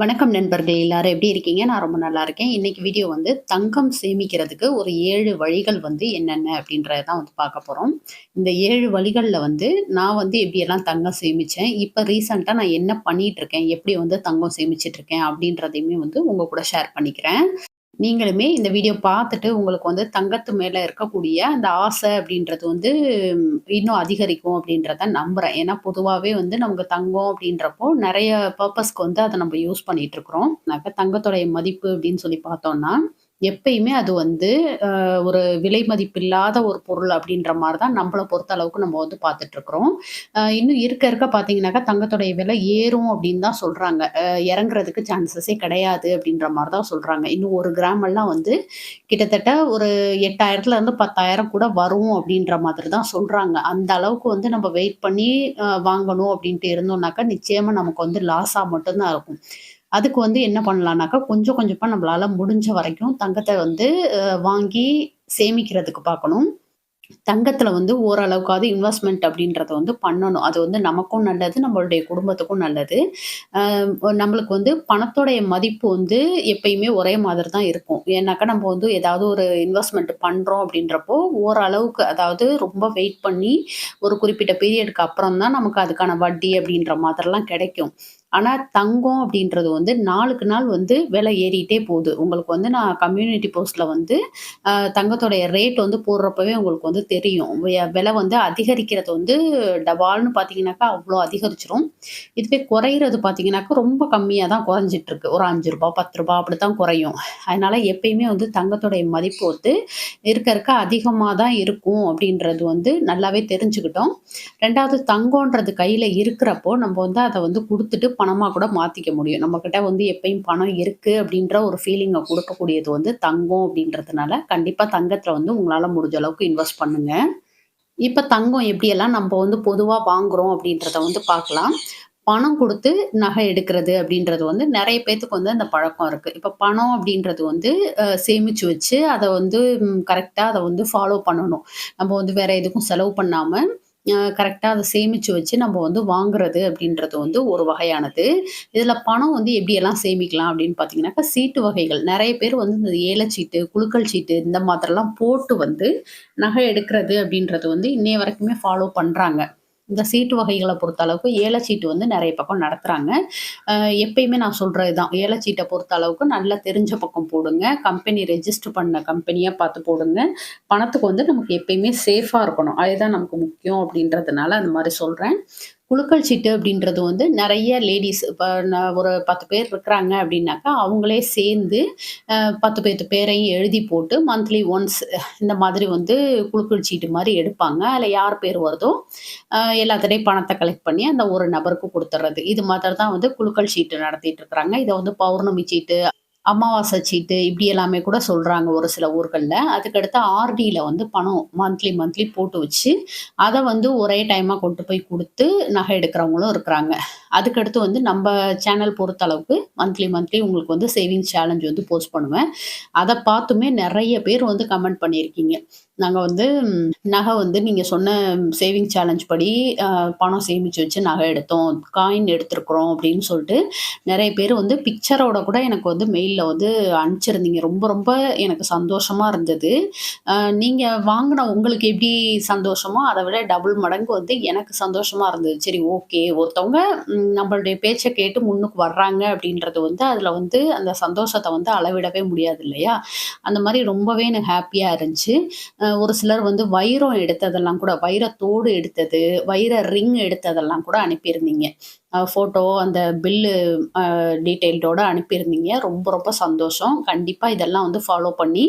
வணக்கம் நண்பர்களே எல்லாரும் எப்படி இருக்கீங்க? நான் ரொம்ப நல்லா இருக்கேன். இன்னைக்கு வீடியோ வந்து தங்கம் சேமிக்கிறதுக்கு ஒரு ஏழு வழிகள் வந்து என்னென்ன அப்படின்றதான் வந்து பார்க்க போகிறோம் இந்த ஏழு வழிகளில் வந்து நான் வந்து எப்படியெல்லாம் தங்கம் சேமித்தேன் இப்போ ரீசென்ட்டா நான் என்ன பண்ணிட்டு இருக்கேன், எப்படி வந்து தங்கம் சேமிச்சிட்டு இருக்கேன் அப்படின்றதையுமே வந்து உங்கள் கூட ஷேர் பண்ணிக்கிறேன். நீங்களுமே இந்த வீடியோ பார்த்துட்டு உங்களுக்கு வந்து தங்கத்து மேலே இருக்கக்கூடிய அந்த ஆசை அப்படின்றது வந்து இன்னும் அதிகரிக்கும் அப்படின்றத நம்புகிறேன் ஏன்னா பொதுவாகவே வந்து நமக்கு தங்கம் அப்படின்றப்போ நிறைய பர்பஸ்க்கு வந்து அதை நம்ம யூஸ் பண்ணிகிட்ருக்குறோம் இருக்கிறோம். நக தங்கத்தோடைய மதிப்பு அப்படின்னு சொல்லி பார்த்தோம்னா, எப்பயுமே அது வந்து ஒரு விலை மதிப்பில்லாத ஒரு பொருள் அப்படின்ற மாதிரி தான் நம்மள பொறுத்த அளவுக்கு நம்ம வந்து பார்த்துட்டு இருக்கிறோம். இன்னும் இருக்க இருக்க பார்த்தீங்கன்னாக்கா, தங்கத்தோடைய விலை ஏறும் அப்படின்னு தான் சொல்கிறாங்க இறங்குறதுக்கு சான்சஸே கிடையாது அப்படின்ற மாதிரி தான் சொல்கிறாங்க இன்னும் ஒரு கிராம் எல்லாம் வந்து கிட்டத்தட்ட ஒரு 8,000லேருந்து 10,000 கூட வரும் அப்படின்ற மாதிரி தான் சொல்கிறாங்க அந்த அளவுக்கு வந்து நம்ம வெயிட் பண்ணி வாங்கணும் அப்படின்ட்டு இருந்தோம்னாக்கா, நிச்சயமாக நமக்கு வந்து லாஸாக மட்டும்தான் இருக்கும். அதுக்கு வந்து என்ன பண்ணலாம்னாக்கா, கொஞ்சம் கொஞ்சமா நம்மளால முடிஞ்ச வரைக்கும் தங்கத்தை வந்து வாங்கி சேமிக்கிறதுக்கு பார்க்கணும். தங்கத்துல வந்து ஓரளவுக்காவது இன்வெஸ்ட்மெண்ட் அப்படின்றத வந்து பண்ணணும். அது வந்து நமக்கும் நல்லது, நம்மளுடைய குடும்பத்துக்கும் நல்லது. நம்மளுக்கு வந்து பணத்தோடைய மதிப்பு வந்து எப்பயுமே ஒரே மாதிரி தான் இருக்கும். ஏன்னாக்கா நம்ம வந்து ஏதாவது ஒரு இன்வெஸ்ட்மெண்ட் பண்றோம் அப்படின்றப்போ, ஓரளவுக்கு அதாவது ரொம்ப வெயிட் பண்ணி ஒரு குறிப்பிட்ட பீரியடுக்கு அப்புறம் தான் நமக்கு அதுக்கான வட்டி அப்படின்ற மாதிரிலாம் கிடைக்கும். ஆனால் தங்கம் அப்படின்றது வந்து நாளுக்கு நாள் வந்து விலை ஏறிட்டே போகுது. உங்களுக்கு வந்து நான் கம்யூனிட்டி போஸ்ட்ல வந்து தங்கத்தோடைய ரேட் வந்து போடுறப்பவே உங்களுக்கு வந்து தெரியும். விலை வந்து அதிகரிக்கிறது வந்து டபால்னு பார்த்தீங்கன்னாக்கா, அவ்வளோ அதிகரிச்சிரும் இதுவே குறையிறது பார்த்தீங்கன்னாக்கா, ரொம்ப கம்மியாக தான் குறைஞ்சிட்டு இருக்கு. ஒரு அஞ்சு ரூபா பத்து ரூபா அப்படித்தான் குறையும். அதனால எப்பயுமே வந்து தங்கத்தோடைய மதிப்பு வந்து இருக்க இருக்க அதிகமாக தான் இருக்கும் அப்படின்றது வந்து நல்லாவே தெரிஞ்சுக்கிட்டோம். ரெண்டாவது தங்கம்ன்றது கையில் இருக்கிறப்போ, நம்ம வந்து அதை வந்து கொடுத்துட்டு பணமாக கூட மாற்றிக்க முடியும். நம்மக்கிட்ட வந்து எப்பயும் பணம் இருக்குது அப்படின்ற ஒரு ஃபீலிங்கை கொடுக்கக்கூடியது வந்து தங்கம் அப்படின்றதுனால, கண்டிப்பாக தங்கத்தில் வந்து உங்களால் முடிஞ்ச அளவுக்கு இன்வெஸ்ட் பண்ணுங்க. இப்போ தங்கம் எப்படியெல்லாம் நம்ம வந்து பொதுவாக வாங்குறோம் அப்படின்றத வந்து பார்க்கலாம். பணம் கொடுத்து நகை எடுக்கிறது அப்படின்றது வந்து நிறைய பேத்துக்கு வந்து அந்த பழக்கம் இருக்குது இப்போ பணம் அப்படின்றது வந்து சேமித்து வச்சு, அதை வந்து கரெக்டாக அதை வந்து ஃபாலோ பண்ணணும். நம்ம வந்து வேற எதுக்கும் செலவு பண்ணாமல் கரெக்டாக அதை சேமித்து வச்சு நம்ம வந்து வாங்குறது அப்படின்றது வந்து ஒரு வகையானது. இதில் பணம் வந்து எப்படியெல்லாம் சேமிக்கலாம் அப்படின்னு பார்த்தீங்கன்னாக்கா, சீட்டு வகைகள். நிறைய பேர் வந்து இந்த ஏலச்சீட்டு, குழுக்கள் சீட்டு இந்த மாதிரிலாம் போட்டு வந்து நகை எடுக்கிறது அப்படின்றது வந்து இன்னைய வரைக்குமே ஃபாலோ பண்ணுறாங்க இந்த சீட்டு வகைகளை பொறுத்த அளவுக்கு ஏலச்சீட்டு வந்து நிறைய பக்கம் நடத்துகிறாங்க எப்பயுமே நான் சொல்கிறது தான். ஏலச்சீட்டை பொறுத்த அளவுக்கு நல்லா தெரிஞ்ச பக்கம் போடுங்க. கம்பெனி ரெஜிஸ்டர் பண்ண கம்பெனியாக பார்த்து போடுங்க. பணத்துக்கு வந்து நமக்கு எப்பயுமே சேஃபாக இருக்கணும். அதுதான் நமக்கு முக்கியம் அப்படின்றதுனால அந்த மாதிரி சொல்கிறேன் குலுக்கல் சீட்டு அப்படின்றது வந்து நிறைய லேடிஸ் இப்போ ஒரு 10 பேர் இருக்கிறாங்க அப்படின்னாக்கா, அவங்களே சேர்ந்து பத்து 10 பேத்து பேரையும் எழுதி போட்டு மந்த்லி ஒன்ஸ் இந்த மாதிரி வந்து குலுக்கல் சீட்டு மாதிரி எடுப்பாங்க. அதில் யார் பேர் வருதோ, எல்லாத்துடையும் பணத்தை கலெக்ட் பண்ணி அந்த ஒரு நபருக்கு கொடுத்துட்றது இது மாதிரி தான் வந்து குலுக்கல் சீட்டு நடத்திட்டு இருக்கிறாங்க. இதை வந்து பௌர்ணமி சீட்டு, அமாவாசை சீட்டு இப்படி எல்லாமே கூட சொல்கிறாங்க ஒரு சில ஊர்களில் அதுக்கடுத்து ஆர்டியில் வந்து பணம் மந்த்லி மந்த்லி போட்டு வச்சு, அதை வந்து ஒரே டைமாக கொண்டு போய் கொடுத்து நகை எடுக்கிறவங்களும் இருக்கிறாங்க. அதுக்கடுத்து வந்து நம்ம சேனல் பொறுத்த அளவுக்கு மந்த்லி மந்த்லி உங்களுக்கு வந்து சேவிங்ஸ் சேலஞ்ச் வந்து போஸ்ட் பண்ணுவேன். அதை பார்த்துமே நிறைய பேர் வந்து கமெண்ட் பண்ணியிருக்கீங்க. நாங்கள் வந்து நகை வந்து நீங்கள் சொன்ன சேவிங் சேலஞ்ச் படி பணம் சேமித்து வச்சு நகை எடுத்தோம். காயின் எடுத்துருக்குறோம் அப்படின்னு சொல்லிட்டு நிறைய பேர் வந்து பிக்சரோட கூட எனக்கு வந்து மெயில்ல வந்து அனுப்பிச்சிருந்தீங்க. ரொம்ப ரொம்ப எனக்கு சந்தோஷமாக இருந்தது. நீங்கள் வாங்கின உங்களுக்கு எப்படி சந்தோஷமோ, அதை விட டபுள் மடங்கு வந்து எனக்கு சந்தோஷமாக இருந்தது. சரி ஓகே. ஒருத்தவங்க நம்மளுடைய பேச்சை கேட்டு முன்னுக்கு வர்றாங்க அப்படின்றது வந்து, அதில் வந்து அந்த சந்தோஷத்தை வந்து அளவிடவே முடியாது இல்லையா? அந்த மாதிரி ரொம்பவே எனக்கு ஹாப்பியாக இருந்துச்சு. ஒரு சிலர் வந்து வைரம் எடுத்ததெல்லாம் கூட வைரத்தோடு எடுத்தது, வைர ரிங் எடுத்ததெல்லாம் கூட அனுப்பியிருந்தீங்க. ஃபோட்டோ அந்த பில்லு டீட்டெயில்டோடு அனுப்பியிருந்தீங்க. ரொம்ப ரொம்ப சந்தோஷம். கண்டிப்பாக இதெல்லாம் வந்து ஃபாலோ பண்ணி,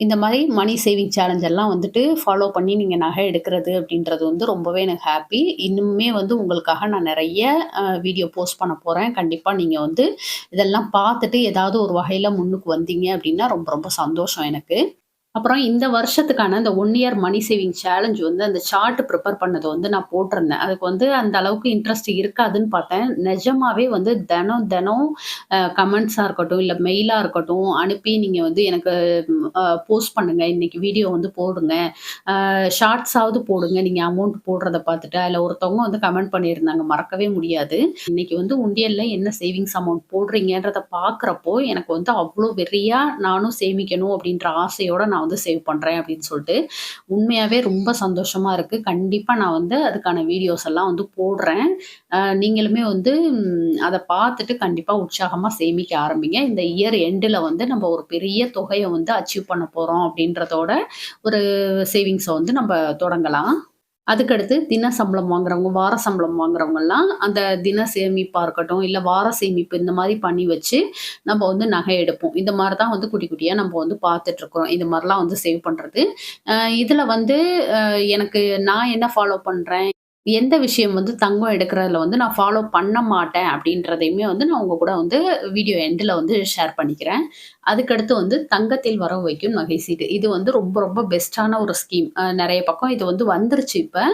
இந்த மாதிரி மணி சேவிங் சேலஞ்ச் எல்லாம் வந்துட்டு ஃபாலோ பண்ணி நீங்கள் நகை எடுக்கிறது அப்படின்றது வந்து ரொம்பவே எனக்கு ஹாப்பி இன்னுமே வந்து உங்களுக்காக நான் நிறைய வீடியோ போஸ்ட் பண்ண போகிறேன் கண்டிப்பாக நீங்கள் வந்து இதெல்லாம் பார்த்துட்டு ஏதாவது ஒரு வகையில் முன்னுக்கு வந்தீங்க அப்படின்னா ரொம்ப ரொம்ப சந்தோஷம் எனக்கு. அப்புறம் இந்த வருஷத்துக்கான அந்த one year money saving challenge வந்து அந்த சார்ட் ப்ரிப்பேர் பண்ணது வந்து நான் போட்டிருந்தேன். அதுக்கு வந்து அந்த அளவுக்கு இன்ட்ரெஸ்ட் இருக்காதுன்னு பார்த்தேன். நிஜமாவே வந்து தினம் தினம் கமெண்ட்ஸாக இருக்கட்டும், இல்லை மெயிலாக இருக்கட்டும் அனுப்பி நீங்கள் வந்து எனக்கு போஸ்ட் பண்ணுங்க. இன்னைக்கு வீடியோ வந்து போடுங்க. ஷார்ட்ஸாவது போடுங்க. நீங்கள் அமௌண்ட் போடுறத பார்த்துட்டு. அதில் ஒருத்தவங்க வந்து கமெண்ட் பண்ணியிருந்தாங்க. மறக்கவே முடியாது. இன்னைக்கு வந்து உண்டியல்ல என்ன சேவிங்ஸ் அமௌண்ட் போடுறீங்கன்றதை பார்க்குறப்போ, எனக்கு வந்து அவ்வளோ வெறியாக நானும் சேமிக்கணும் அப்படின்ற ஆசையோடு நான் வந்து சேவ் பண்ணுறேன் அப்படின்னு சொல்லிட்டு, உண்மையாகவே ரொம்ப சந்தோஷமாக இருக்குது கண்டிப்பாக நான் வந்து அதுக்கான வீடியோஸ் எல்லாம் வந்து போடுறேன். நீங்களுமே வந்து அதை பார்த்துட்டு கண்டிப்பாக உற்சாகமாக சேமிக்க ஆரம்பிங்க. இந்த இயர் எண்டில் வந்து நம்ம ஒரு பெரிய தொகையை வந்து அச்சீவ் பண்ண போகிறோம் அப்படின்றதோட ஒரு சேவிங்ஸை வந்து நம்ம தொடங்கலாம். அதுக்கடுத்து தின சம்பளம் வாங்குறவங்க, வார சம்பளம் வாங்குறவங்கலாம் அந்த தின சேமிப்பா இருக்கட்டும், இல்ல வார சேமிப்பு இந்த மாதிரி பண்ணி வச்சு நம்ம வந்து நகை எடுப்போம். இந்த மாதிரி தான் வந்து குட்டி குட்டியா நம்ம வந்து பார்த்துட்டுருக்குறோம். இந்த மாதிரிலாம் வந்து சேவ் பண்றது. இதில் இதுல வந்து எனக்கு நான் என்ன ஃபாலோ பண்றேன், எந்த விஷயம் வந்து தங்கம் எடுக்கிறதுல வந்து நான் ஃபாலோ பண்ண மாட்டேன் அப்படின்றதையுமே வந்து நான் உங்கள் கூட வந்து வீடியோ எண்டில் வந்து ஷேர் பண்ணிக்கிறேன். அதுக்கடுத்து வந்து தங்கத்தில் வரவு வைக்கும் நகை சீட்டு. இது வந்து ரொம்ப ரொம்ப பெஸ்ட்டான ஒரு ஸ்கீம். நிறைய பக்கம் இது வந்து வந்துருச்சு இப்போ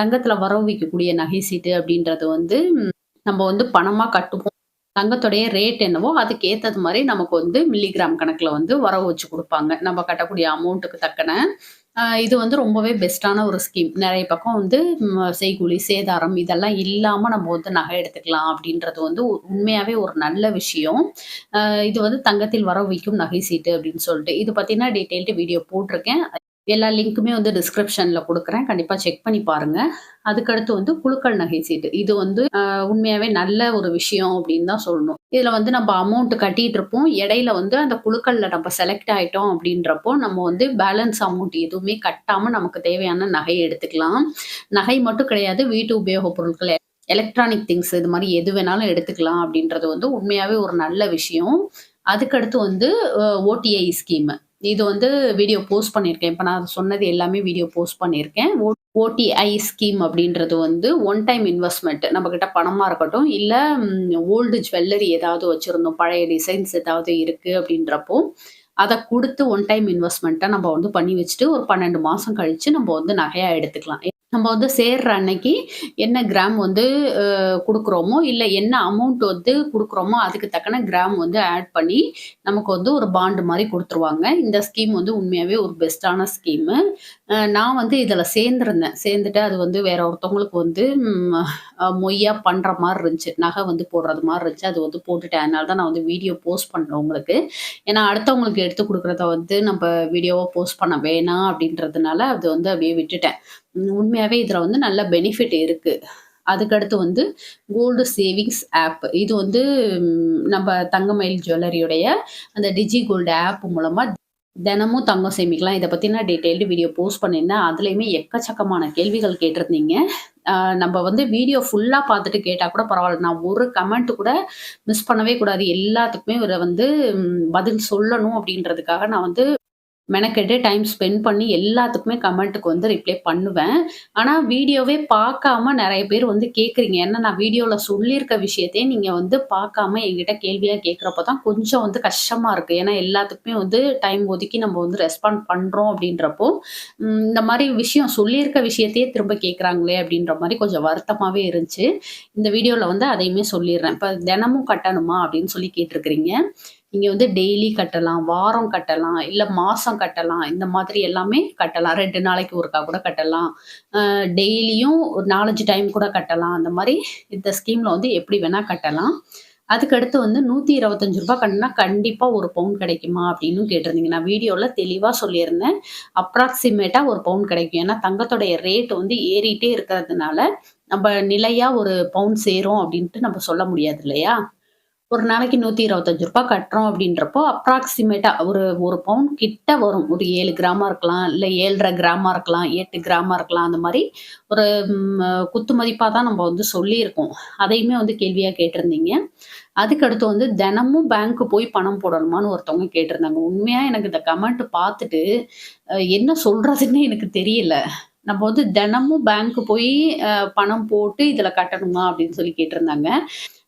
தங்கத்தில் வரவு வைக்கக்கூடிய நகை சீட்டு அப்படின்றது வந்து நம்ம வந்து பணமாக கட்டுவோம். தங்கத்துடைய ரேட் என்னவோ அதுக்கு ஏற்றது மாதிரி நமக்கு வந்து மில்லிகிராம் கணக்கில் வந்து வரவு வச்சு கொடுப்பாங்க நம்ம கட்டக்கூடிய அமௌண்ட்டுக்கு தக்கன. இது வந்து ரொம்பவே பெஸ்ட்டான ஒரு ஸ்கீம். நிறைய பக்கம் வந்து செய்கூலி, சேதாரம் இதெல்லாம் இல்லாமல் நம்ம வந்து நகை எடுத்துக்கலாம் அப்படின்றது வந்து உண்மையாகவே ஒரு நல்ல விஷயம். இது வந்து தங்கத்தில் வர வைக்கும் நகை சீட்டு அப்படின்னு சொல்லிட்டு. இது பார்த்தீங்கன்னா டீட்டெயில்டு வீடியோ போட்டிருக்கேன். எல்லா லிங்க்குமே வந்து டிஸ்கிரிப்ஷன்ல கொடுக்குறேன் கண்டிப்பா செக் பண்ணி பாருங்க. அதுக்கடுத்து வந்து குழுக்கள் நகை சீட்டு. இது வந்து உண்மையாகவே உண்மையாவே நல்ல ஒரு விஷயம் அப்படின்னு தான் சொல்லணும். இதுல வந்து நம்ம அமௌண்ட் கட்டிட்டு இருப்போம். இடையில வந்து அந்த குழுக்களில் நம்ம செலக்ட் ஆயிட்டோம் அப்படின்றப்போ, நம்ம வந்து பேலன்ஸ் அமௌண்ட் எதுவுமே கட்டாம நமக்கு தேவையான நகையை எடுத்துக்கலாம். நகை மட்டும் கிடையாது. வீட்டு உபயோகப் பொருட்கள், எலக்ட்ரானிக் திங்ஸ் இது மாதிரி எது வேணாலும் எடுத்துக்கலாம் அப்படின்றது வந்து உண்மையாவே ஒரு நல்ல விஷயம். அதுக்கடுத்து வந்து ஓடிஐ ஸ்கீமு இது வந்து வீடியோ போஸ்ட் பண்ணியிருக்கேன். இப்போ நான் சொன்னது எல்லாமே வீடியோ போஸ்ட் பண்ணியிருக்கேன். ஓ ஓடிஐ ஸ்கீம் அப்படின்றது வந்து ஒன் டைம் இன்வெஸ்ட்மெண்ட் நம்ம கிட்ட பணமாக இருக்கட்டும், இல்லை ஓல்டு ஜுவல்லரி ஏதாவது வச்சுருந்தோம் பழைய டிசைன்ஸ் ஏதாவது இருக்கு அப்படின்றப்போ, அதை கொடுத்து ஒன் டைம் இன்வெஸ்ட்மெண்ட்டை நம்ம வந்து பண்ணி வச்சுட்டு, ஒரு பன்னெண்டு மாதம் கழிச்சு நம்ம வந்து நகையாக எடுத்துக்கலாம். நம்ம வந்து சேர்ற அன்னைக்கு என்ன கிராம் வந்து கொடுக்குறோமோ இல்லை என்ன அமௌண்ட் வந்து கொடுக்குறோமோ அதுக்கு தக்கன கிராம் வந்து ஆட் பண்ணி, நமக்கு வந்து ஒரு பாண்டு மாதிரி கொடுத்துருவாங்க இந்த ஸ்கீம் வந்து உண்மையாகவே ஒரு பெஸ்ட்டான ஸ்கீமு. நான் வந்து இதில் சேர்ந்துருந்தேன் சேர்ந்துட்டு அது வந்து வேற ஒருத்தவங்களுக்கு வந்து மொய்யாக பண்ணுற மொய்யா இருந்துச்சு. நகை வந்து போடுறது மாதிரி இருந்துச்சு. அது வந்து போட்டுட்டேன். அதனால தான் நான் வந்து வீடியோ போஸ்ட் பண்றேன் உங்களுக்கு. ஏன்னா அடுத்தவங்களுக்கு எடுத்து கொடுக்குறத வந்து நம்ம வீடியோவாக போஸ்ட் பண்ண வேணாம் அப்படின்றதுனால, அது வந்து அப்படியே விட்டுட்டேன். உண்மையாகவே இதில் வந்து நல்ல பெனிஃபிட் இருக்குது அதுக்கடுத்து வந்து கோல்டு சேவிங்ஸ் ஆப். இது வந்து நம்ம தங்கமயில் ஜுவல்லரியுடைய அந்த டிஜி கோல்டு ஆப் மூலமாக தினமும் தங்கம் சேமிக்கலாம். இதை பற்றி நான் டீட்டெயில்டு வீடியோ போஸ்ட் பண்ணியிருந்தேன். அதுலேயுமே எக்கச்சக்கமான கேள்விகள் கேட்டிருந்தீங்க. நம்ம வந்து வீடியோ ஃபுல்லாக பார்த்துட்டு கேட்டால் கூட பரவாயில்ல நான் ஒரு கமெண்ட் கூட மிஸ் பண்ணவே கூடாது. எல்லாத்துக்குமே இவரை வந்து பதில் சொல்லணும் அப்படின்றதுக்காக நான் வந்து மெனக்கெட்டு டைம் ஸ்பெண்ட் பண்ணி எல்லாத்துக்குமே கமெண்ட்டுக்கு வந்து ரிப்ளை பண்ணுவேன். ஆனால் வீடியோவே பார்க்காம நிறைய பேர் வந்து கேட்குறீங்க. ஏன்னா நான் வீடியோவில் சொல்லியிருக்க விஷயத்தையே நீங்கள் வந்து பார்க்காம என்கிட்ட கேள்வியாக கேட்குறப்போ தான் கொஞ்சம் வந்து கஷ்டமாக இருக்குது ஏன்னா எல்லாத்துக்குமே வந்து டைம் ஒதுக்கி நம்ம வந்து ரெஸ்பாண்ட் பண்ணுறோம் அப்படின்றப்போ, இந்த மாதிரி விஷயம் சொல்லியிருக்க விஷயத்தையே திரும்ப கேட்குறாங்களே அப்படின்ற மாதிரி கொஞ்சம் வருத்தமாகவே இருந்துச்சு. இந்த வீடியோவில் வந்து அதையுமே சொல்லிடுறேன் இப்போ தினமும் கட்டணுமா அப்படின்னு சொல்லி கேட்டிருக்கிறீங்க. நீங்கள் வந்து டெய்லி கட்டலாம், வாரம் கட்டலாம், இல்லை மாதம் கட்டலாம். இந்த மாதிரி எல்லாமே கட்டலாம். ரெண்டு நாளைக்கு ஒருக்கா கூட கட்டலாம். டெய்லியும் ஒரு 4, 5 டைம் கூட கட்டலாம். அந்த மாதிரி இந்த ஸ்கீமில் வந்து எப்படி வேணால் கட்டலாம். அதுக்கடுத்து வந்து நூற்றி இருபத்தஞ்சு ரூபாய் கட்டினா கண்டிப்பாக ஒரு பவுன் கிடைக்குமா? அப்படின்னும் கேட்டிருந்தீங்க. நான் வீடியோவில் தெளிவாக சொல்லியிருந்தேன். அப்ராக்சிமேட்டாக ஒரு பவுன் கிடைக்கும். ஏன்னா தங்கத்தோடைய ரேட் வந்து ஏறிட்டே இருக்கிறதுனால, நம்ம நிலையாக ஒரு பவுன் சேரும் அப்படின்ட்டு நம்ம சொல்ல முடியாது இல்லையா? ஒரு நாளைக்கு நூற்றி இருபத்தஞ்சு ரூபாய் கட்டுறோம் அப்படின்றப்போ, அப்ராக்ஸிமேட்டா ஒரு ஒரு பவுன் கிட்ட வரும். ஒரு ஏழு கிராமா இருக்கலாம், இல்ல ஏழரை கிராமா இருக்கலாம், எட்டு கிராமா இருக்கலாம். அந்த மாதிரி ஒரு குத்து மதிப்பா தான் நம்ம வந்து சொல்லியிருக்கோம். அதையுமே வந்து கேள்வியா கேட்டிருந்தீங்க. அதுக்கடுத்து வந்து தினமும் பேங்க்கு போய் பணம் போடணுமான்னு ஒருத்தவங்க கேட்டிருந்தாங்க. உண்மையா எனக்கு இந்த கமெண்ட் பார்த்துட்டு, என்ன சொல்றதுன்னே எனக்கு தெரியல. நம்ம வந்து தினமும் பேங்க்கு போய் பணம் போட்டு இதுல கட்டணுமா? அப்படின்னு சொல்லி கேட்டிருந்தாங்க.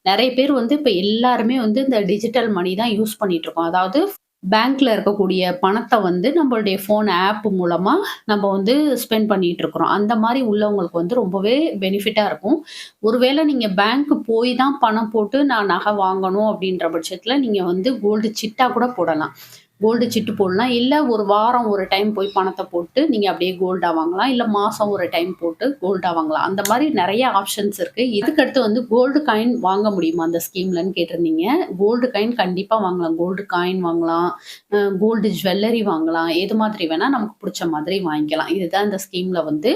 நிறைய பேர் வந்து இப்ப எல்லாருமே வந்து இந்த டிஜிட்டல் மணி தான் யூஸ் பண்ணிட்டு இருக்கோம். அதாவது பேங்க்ல இருக்கக்கூடிய பணத்தை வந்து நம்மளுடைய ஃபோன் ஆப் மூலமா நம்ம வந்து ஸ்பெண்ட் பண்ணிட்டு இருக்கிறோம். அந்த மாதிரி உள்ளவங்களுக்கு வந்து ரொம்பவே பெனிஃபிட்டா இருக்கும். ஒருவேளை நீங்க பேங்க் போய் தான் பணம் போட்டு நான் நகை வாங்கணும் அப்படின்ற பட்சத்துல நீங்க வந்து கோல்டு சிட்டா கூட போடலாம். கோல்டு சிட்டு போடலாம். இல்லை ஒரு வாரம் ஒரு டைம் போய் பணத்தை போட்டு நீங்கள் அப்படியே கோல்டாக வாங்கலாம். இல்லை மாதம் ஒரு டைம் போட்டு கோல்டாக வாங்கலாம். அந்த மாதிரி நிறைய ஆப்ஷன்ஸ் இருக்குது இதுக்கடுத்து வந்து கோல்டு காயின் வாங்க முடியுமா அந்த ஸ்கீம்லன்னு கேட்டிருந்தீங்க. கோல்டு காயின் கண்டிப்பாக வாங்கலாம். கோல்டு காயின் வாங்கலாம். கோல்டு ஜுவல்லரி வாங்கலாம். எது மாதிரி வேணால் நமக்கு பிடிச்ச மாதிரி வாங்கிக்கலாம். இதுதான் இந்த ஸ்கீமில் வந்து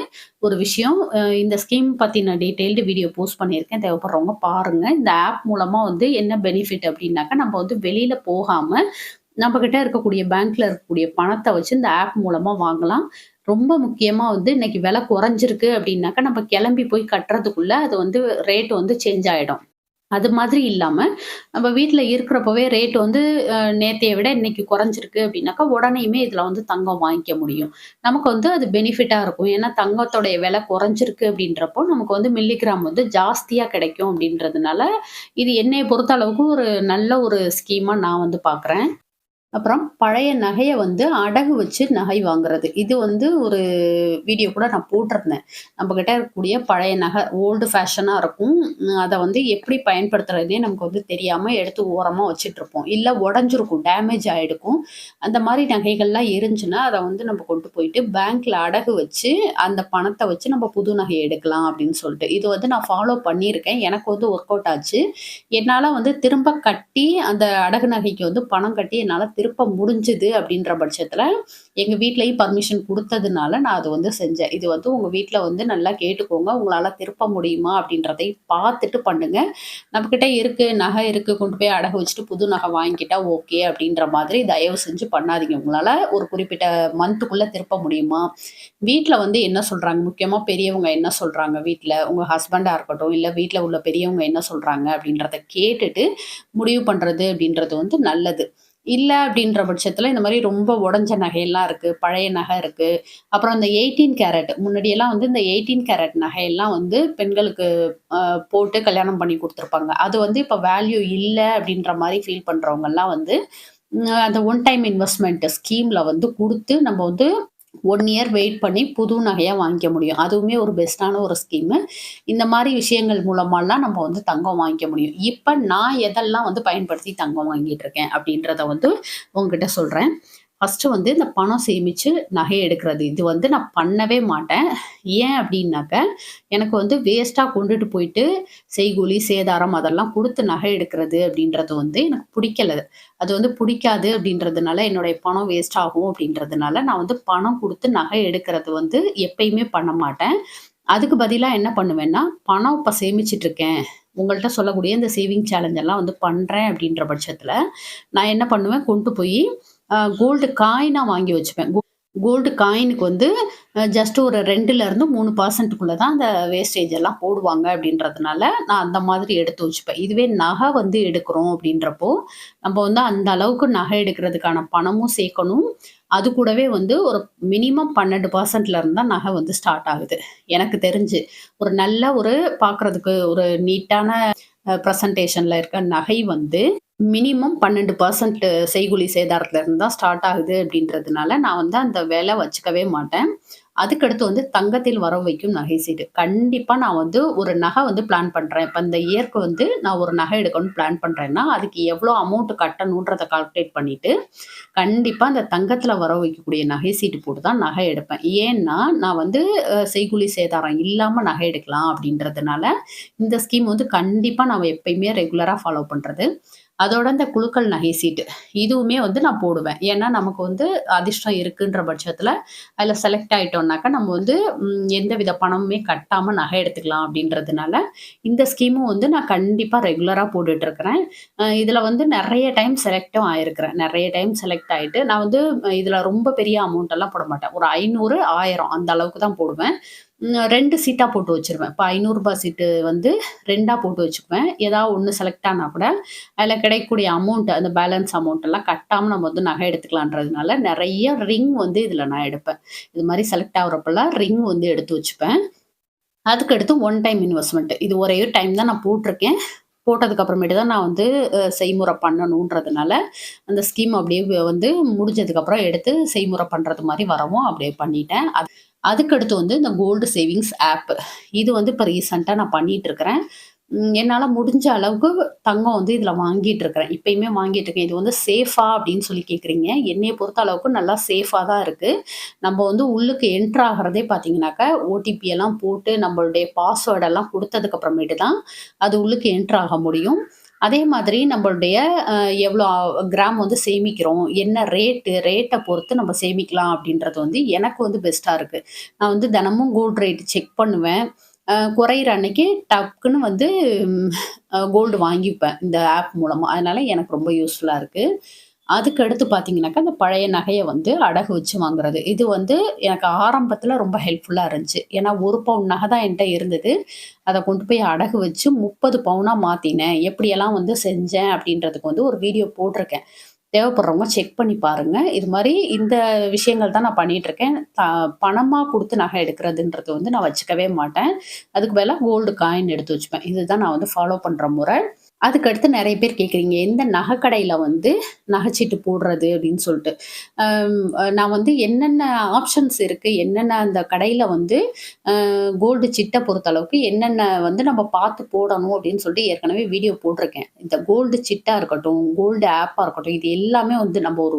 ஒரு விஷயம். இந்த ஸ்கீம் பற்றின டீட்டெயில்டு வீடியோ போஸ்ட் பண்ணியிருக்கேன். தேவைப்படுறவங்க பாருங்கள் இந்த ஆப் மூலமாக வந்து என்ன பெனிஃபிட் அப்படின்னாக்கா நம்ம வந்து வெளியில் போகாமல் நம்மக்கிட்ட இருக்கக்கூடிய பேங்க்ல இருக்கக்கூடிய பணத்தை வச்சு இந்த ஆப் மூலமா வாங்கலாம். ரொம்ப முக்கியமா வந்து இன்னைக்கு விலை குறைஞ்சிருக்கு அப்படின்னாக்கா நம்ம கிளம்பி போய் கட்டுறதுக்குள்ள அது வந்து ரேட் வந்து சேஞ்ச் ஆயிடும். அது மாதிரி இல்லாம, நம்ம வீட்டில் இருக்கிறப்பவே ரேட் வந்து அ நேத்தைய விட இன்னைக்கு குறைஞ்சிருக்கு அப்படின்னாக்கா உடனேயுமே இதுல வந்து தங்கம் வாங்கிக்க முடியும். நமக்கு வந்து அது பெனிஃபிட்டா இருக்கும். ஏன்னா தங்கத்தோடைய விலை குறைஞ்சிருக்கு அப்படின்றப்போ நமக்கு வந்து மில்லிகிராம் வந்து ஜாஸ்தியா கிடைக்கும் அப்படின்றதுனால இது என்னைய பொறுத்த அளவுக்கு ஒரு நல்ல ஒரு ஸ்கீமா நான் வந்து பார்க்குறேன். அப்புறம் பழைய நகையை வந்து அடகு வச்சு நகை வாங்குறது. இது வந்து ஒரு வீடியோ கூட நான் போட்டிருந்தேன். நம்மக்கிட்ட இருக்கக்கூடிய பழைய நகை ஓல்டு ஃபேஷனாக இருக்கும். அதை வந்து எப்படி பயன்படுத்துறதுனே நமக்கு வந்து தெரியாமல் எடுத்து ஓரமாக வச்சுட்டுருப்போம். இல்லை உடஞ்சிருக்கும் டேமேஜ் ஆகிருக்கும் அந்த மாதிரி நகைகள்லாம் இருந்துச்சுன்னா, அதை வந்து நம்ம கொண்டு போயிட்டு பேங்க்கில் அடகு வச்சு, அந்த பணத்தை வச்சு நம்ம புது நகை எடுக்கலாம் அப்படின்னு சொல்லிட்டு. இது வந்து நான் ஃபாலோ பண்ணியிருக்கேன். எனக்கு வந்து ஒர்க் அவுட் ஆச்சு. என்னால் வந்து திரும்ப கட்டி அந்த அடகு நகைக்கு வந்து பணம் கட்டி என்னால் திரும்ப திருப்ப முடிஞ்சுது அப்படின்ற பட்சத்தில் எங்கள் வீட்லேயும் பர்மிஷன் கொடுத்ததுனால நான் அதை வந்து செஞ்சேன். இது வந்து உங்கள் வீட்டில் வந்து நல்லா கேட்டுக்கோங்க. உங்களால் திருப்ப முடியுமா அப்படின்றதையும் பார்த்துட்டு பண்ணுங்க. நம்மக்கிட்ட இருக்கு, நகை இருக்கு, கொண்டு போய் அடகு வச்சுட்டு புது நகை வாங்கிக்கிட்டா ஓகே அப்படின்ற மாதிரி தயவு செஞ்சு பண்ணாதீங்க. உங்களால் ஒரு குறிப்பிட்ட மந்த்துக்குள்ளே திருப்ப முடியுமா? வீட்டில் வந்து என்ன சொல்கிறாங்க முக்கியமாக பெரியவங்க என்ன சொல்கிறாங்க வீட்டில் உங்கள் ஹஸ்பண்டாக இருக்கட்டும், இல்லை வீட்டில் உள்ள பெரியவங்க என்ன சொல்கிறாங்க அப்படின்றத கேட்டுட்டு முடிவு பண்ணுறது அப்படின்றது வந்து நல்லது. இல்லை அப்படின்ற பட்சத்தில் இந்த மாதிரி ரொம்ப உடஞ்ச நகையெல்லாம் இருக்குது பழைய நகை இருக்குது அப்புறம் இந்த 18 கேரட் முன்னாடியெல்லாம் வந்து இந்த 18 கேரட் நகையெல்லாம் வந்து பெண்களுக்கு போட்டு கல்யாணம் பண்ணி கொடுத்துருப்பாங்க. அது வந்து இப்போ வேல்யூ இல்லை அப்படின்ற மாதிரி ஃபீல் பண்ணுறவங்கெல்லாம் வந்து, அந்த ஒன் டைம் இன்வெஸ்ட்மெண்ட் ஸ்கீமில் வந்து கொடுத்து நம்ம வந்து ஒன் இயர் வெயிட் பண்ணி புது நகையா வாங்கிக்க முடியும். அதுவுமே ஒரு பெஸ்ட்டான ஒரு ஸ்கீமு. இந்த மாதிரி விஷயங்கள் மூலமாலாம் நம்ம வந்து தங்கம் வாங்கிக்க முடியும். இப்ப நான் எதெல்லாம் வந்து பயன்படுத்தி தங்கம் வாங்கிட்டு இருக்கேன் அப்படின்றத வந்து உங்ககிட்ட சொல்றேன். ஃபஸ்ட்டு வந்து இந்த பணம் சேமித்து நகை எடுக்கிறது. இது வந்து நான் பண்ணவே மாட்டேன். ஏன் அப்படின்னாக்க, எனக்கு வந்து வேஸ்ட்டாக கொண்டுட்டு போயிட்டு செய்கூலி, சேதாரம் அதெல்லாம் கொடுத்து நகை எடுக்கிறது அப்படின்றது வந்து எனக்கு பிடிக்கல அது வந்து பிடிக்காது அப்படின்றதுனால, என்னுடைய பணம் வேஸ்ட் ஆகும் அப்படின்றதுனால, நான் வந்து பணம் கொடுத்து நகை எடுக்கிறது வந்து எப்பயுமே பண்ண மாட்டேன். அதுக்கு பதிலாக என்ன பண்ணுவேன்னா, பணம் இப்போ சேமிச்சிட்ருக்கேன் உங்கள்கிட்ட சொல்லக்கூடிய இந்த சேவிங் சேலஞ்ச் எல்லாம் வந்து பண்ணுறேன் அப்படின்ற பட்சத்தில் நான் என்ன பண்ணுவேன், கொண்டு போய் கோல்டு காயினாக வாங்கி வச்சுப்பேன். கோல்டு காயினுக்கு வந்து ஜஸ்ட் ஒரு ரெண்டுலேருந்து மூணு பர்சன்ட்க்குள்ளே தான் அந்த வேஸ்டேஜ் எல்லாம் போடுவாங்க அப்படின்றதுனால, நான் அந்த மாதிரி எடுத்து வச்சுப்பேன். இதுவே நகை வந்து எடுக்கிறோம் அப்படின்றப்போ, நம்ம வந்து அந்த அளவுக்கு நகை எடுக்கிறதுக்கான பணமும் சேர்க்கணும். அது கூடவே வந்து ஒரு மினிமம் பன்னெண்டு பர்சன்ட்ல இருந்தால் நகை வந்து ஸ்டார்ட் ஆகுது. எனக்கு தெரிஞ்சு. ஒரு நல்ல ஒரு பார்க்கறதுக்கு ஒரு நீட்டான பிரசன்டேஷன்ல இருக்க நகை வந்து மினிமம் பன்னெண்டு பர்சன்ட் செய்குலி சேதாரத்துல இருந்து தான் ஸ்டார்ட் ஆகுது அப்படின்றதுனால, நான் வந்து அந்த விலை வச்சுக்கவே மாட்டேன். அதுக்கடுத்து வந்து தங்கத்தில் வர வைக்கும் நகை சீட்டு. கண்டிப்பாக நான் வந்து ஒரு நகை வந்து பிளான் பண்ணுறேன் இப்போ இந்த இயர்க்கு வந்து நான் ஒரு நகை எடுக்கணும்னு பிளான் பண்ணுறேன்னா அதுக்கு எவ்வளோ அமௌண்ட் கட்டணுன்றதை கால்குலேட் பண்ணிவிட்டு கண்டிப்பாக அந்த தங்கத்தில் வர வைக்கக்கூடிய நகை சீட்டு போட்டு தான் நகை எடுப்பேன். ஏன்னா, நான் வந்து செய்குழி சேதாரம் இல்லாமல் நகை எடுக்கலாம் அப்படின்றதுனால, இந்த ஸ்கீம் வந்து கண்டிப்பாக நான் எப்பயுமே ரெகுலராக ஃபாலோ பண்ணுறது அதோட இந்த குழுக்கள் நகை சீட்டு. இதுவுமே வந்து நான் போடுவேன். ஏன்னா, நமக்கு வந்து அதிர்ஷ்டம் இருக்குன்ற பட்சத்தில் அதில் செலக்ட் ஆகிட்டோம்னாக்கா நம்ம வந்து எந்த வித பணமுமே கட்டாமல் நகை எடுத்துக்கலாம் அப்படின்றதுனால, இந்த ஸ்கீமும் வந்து நான் கண்டிப்பாக ரெகுலராக போட்டுட்ருக்கிறேன் இதில் வந்து நிறைய டைம் செலக்டும் ஆயிருக்கிறேன். நிறைய டைம் செலக்ட் ஆகிட்டு நான் வந்து இதில் ரொம்ப பெரிய அமௌண்ட் எல்லாம் போட மாட்டேன். ஒரு ஐநூறு ஆயிரம் அந்த அளவுக்கு தான் போடுவேன். ரெண்டு சீட்டாக போட்டு வச்சுருவேன். இப்போ ஐநூறுரூபா சீட்டு வந்து ரெண்டாக போட்டு வச்சுக்குவேன். ஏதாவது ஒன்று செலக்ட் ஆனால் கூட, அதில் கிடைக்கக்கூடிய அமௌண்ட் அந்த பேலன்ஸ் அமௌண்ட் எல்லாம் நம்ம வந்து நகை எடுத்துக்கலான்றதுனால, நிறைய ரிங் வந்து இதில் நான் எடுப்பேன். இது மாதிரி செலக்ட் ஆகுறப்பலாம் ரிங் வந்து எடுத்து வச்சுப்பேன். அதுக்கடுத்து ஒன் டைம் இன்வெஸ்ட்மெண்ட் இது ஒரே டைம் தான் நான் போட்டிருக்கேன் போட்டதுக்கு அப்புறமேட்டு தான் நான் வந்து செய்முறை பண்ணணுன்றதுனால, அந்த ஸ்கீம் அப்படியே வந்து முடிஞ்சதுக்கப்புறம் எடுத்து செய்முறை பண்ணுறது மாதிரி வரவும் அப்படியே பண்ணிட்டேன். அது அதுக்கடுத்து வந்து இந்த கோல்டு சேவிங்ஸ் ஆப். இது வந்து இப்போ ரீசெண்டாக நான் பண்ணிட்டுருக்கிறேன். இருக்கிறேன் என்னால் முடிஞ்ச அளவுக்கு தங்கம் வந்து இதில் வாங்கிட்டு இருக்கிறேன் இப்பயுமே வாங்கிட்டு இருக்கேன் இது வந்து சேஃபா அப்படின்னு சொல்லி கேட்குறீங்க. என்னையை பொறுத்த அளவுக்கு நல்லா சேஃபாக தான் இருக்குது நம்ம வந்து உள்ளுக்கு என்ட்ரு ஆகிறதே பார்த்தீங்கன்னாக்கா, ஓடிபி எல்லாம் போட்டு நம்மளுடைய பாஸ்வேர்டெல்லாம் கொடுத்ததுக்கப்புறமேட்டு அப்புறமேட்டு தான், அது உள்ளுக்கு என்ட்ரு ஆக முடியும். அதே மாதிரி நம்மளுடைய எவ்வளோ கிராம் வந்து சேமிக்கிறோம், என்ன ரேட்டு, ரேட்டை பொறுத்து நம்ம சேமிக்கலாம் அப்படின்றது வந்து எனக்கு வந்து பெஸ்ட்டாக இருக்குது நான் வந்து தினமும் கோல்ட் ரேட் செக் பண்ணுவேன். குறையிற அன்னைக்கு டக்குன்னு வந்து கோல்டு வாங்கிப்பேன். இந்த ஆப் மூலமாக அதனால எனக்கு ரொம்ப யூஸ்ஃபுல்லாக இருக்குது அதுக்கு அடுத்து பார்த்தீங்கன்னாக்கா, அந்த பழைய நகையை வந்து அடகு வச்சு வாங்குறது. இது வந்து எனக்கு ஆரம்பத்தில் ரொம்ப ஹெல்ப்ஃபுல்லாக இருந்துச்சு. ஏன்னா ஒரு பவுன் நகை தான் என்கிட்ட இருந்தது. அதை கொண்டு போய் அடகு வச்சு முப்பது பவுனாக மாற்றினேன் எப்படியெல்லாம் வந்து செஞ்சேன் அப்படின்றதுக்கு வந்து ஒரு வீடியோ போட்டிருக்கேன். தேவைப்படுறவங்க செக் பண்ணி பாருங்க. இது மாதிரி இந்த விஷயங்கள் தான் நான் பண்ணிகிட்ருக்கேன் த பணமாக கொடுத்து நகை எடுக்கிறதுன்றது வந்து நான் வச்சுக்கவே மாட்டேன். அதுக்கு மேலே கோல்டு காயின் எடுத்து வச்சுப்பேன். இதுதான் நான் வந்து ஃபாலோ பண்ணுற முறை. அதுக்கடுத்து நிறைய பேர் கேட்குறீங்க, எந்த நகைக்கடையில் வந்து நகைச்சீட்டு போடுறது அப்படின்னு சொல்லிட்டு நான் வந்து என்னென்ன ஆப்ஷன்ஸ் இருக்குது என்னென்ன அந்த கடையில் வந்து கோல்டு சிட்டை பொறுத்த அளவுக்கு என்னென்ன வந்து நம்ம பார்த்து போடணும் அப்படின்னு சொல்லிட்டு ஏற்கனவே வீடியோ போட்டிருக்கேன். இந்த கோல்டு சிட்டாக இருக்கட்டும், கோல்டு ஆப்பாக இருக்கட்டும், இது எல்லாமே வந்து நம்ம ஒரு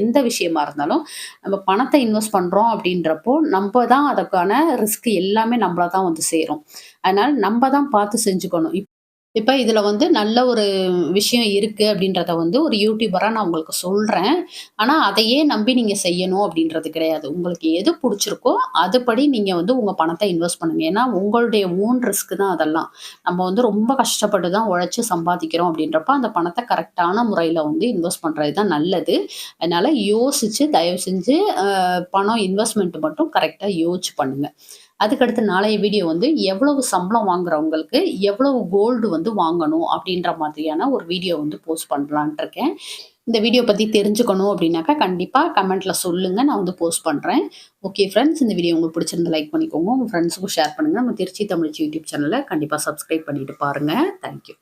எந்த விஷயமா இருந்தாலும், நம்ம பணத்தை இன்வெஸ்ட் பண்ணுறோம் அப்படின்றப்போ, நம்ம தான் அதுக்கான ரிஸ்க் எல்லாமே நம்மள தான் வந்து சேரும். அதனால் நம்ம தான் பார்த்து செஞ்சுக்கணும். இப்போ இதில் வந்து நல்ல ஒரு விஷயம் இருக்குது அப்படின்றத வந்து ஒரு யூடியூபராக நான் உங்களுக்கு சொல்கிறேன் ஆனால் அதையே நம்பி நீங்கள் செய்யணும் அப்படின்றது கிடையாது. உங்களுக்கு எது பிடிச்சிருக்கோ அதுபடி நீங்கள் வந்து உங்கள் பணத்தை இன்வெஸ்ட் பண்ணுங்க. ஏன்னா, உங்களுடைய ஓன் ரிஸ்க் தான் அதெல்லாம். நம்ம வந்து ரொம்ப கஷ்டப்பட்டு தான் உழைச்சி சம்பாதிக்கிறோம் அப்படின்றப்ப, அந்த பணத்தை கரெக்டான முறையில் வந்து இன்வெஸ்ட் பண்ணுறது தான் நல்லது. அதனால் யோசித்து தயவு செஞ்சு பணம் இன்வெஸ்ட்மெண்ட் மட்டும் கரெக்டாக யோசிச்சு பண்ணுங்கள் அதுக்கடுத்து நாளைய வீடியோ வந்து எவ்வளவு சம்பளம் வாங்குறவங்களுக்கு, எவ்வளவு கோல்டு வந்து வாங்கணும் அப்படின்ற மாதிரியான ஒரு வீடியோ வந்து போஸ்ட் பண்ணலான்ட்டு இருக்கேன். இந்த வீடியோ பத்தி தெரிஞ்சுக்கணும் அப்படின்னாக்கா, கண்டிப்பா கமெண்ட்ல சொல்லுங்க. நான் வந்து போஸ்ட் பண்றேன். ஓகே ஃப்ரெண்ட்ஸ் இந்த வீடியோ உங்களுக்கு பிடிச்சிருந்து லைக் பண்ணிக்கோங்க. உங்க ஃப்ரெண்ட்ஸுக்கும் ஷேர் பண்ணுங்க. நம்ம திருச்சி தமிழ்ச்சி யூடியூப் சேனல கண்டிப்பா சப்ஸ்கிரைப் பண்ணிட்டு பாருங்க. Thank you.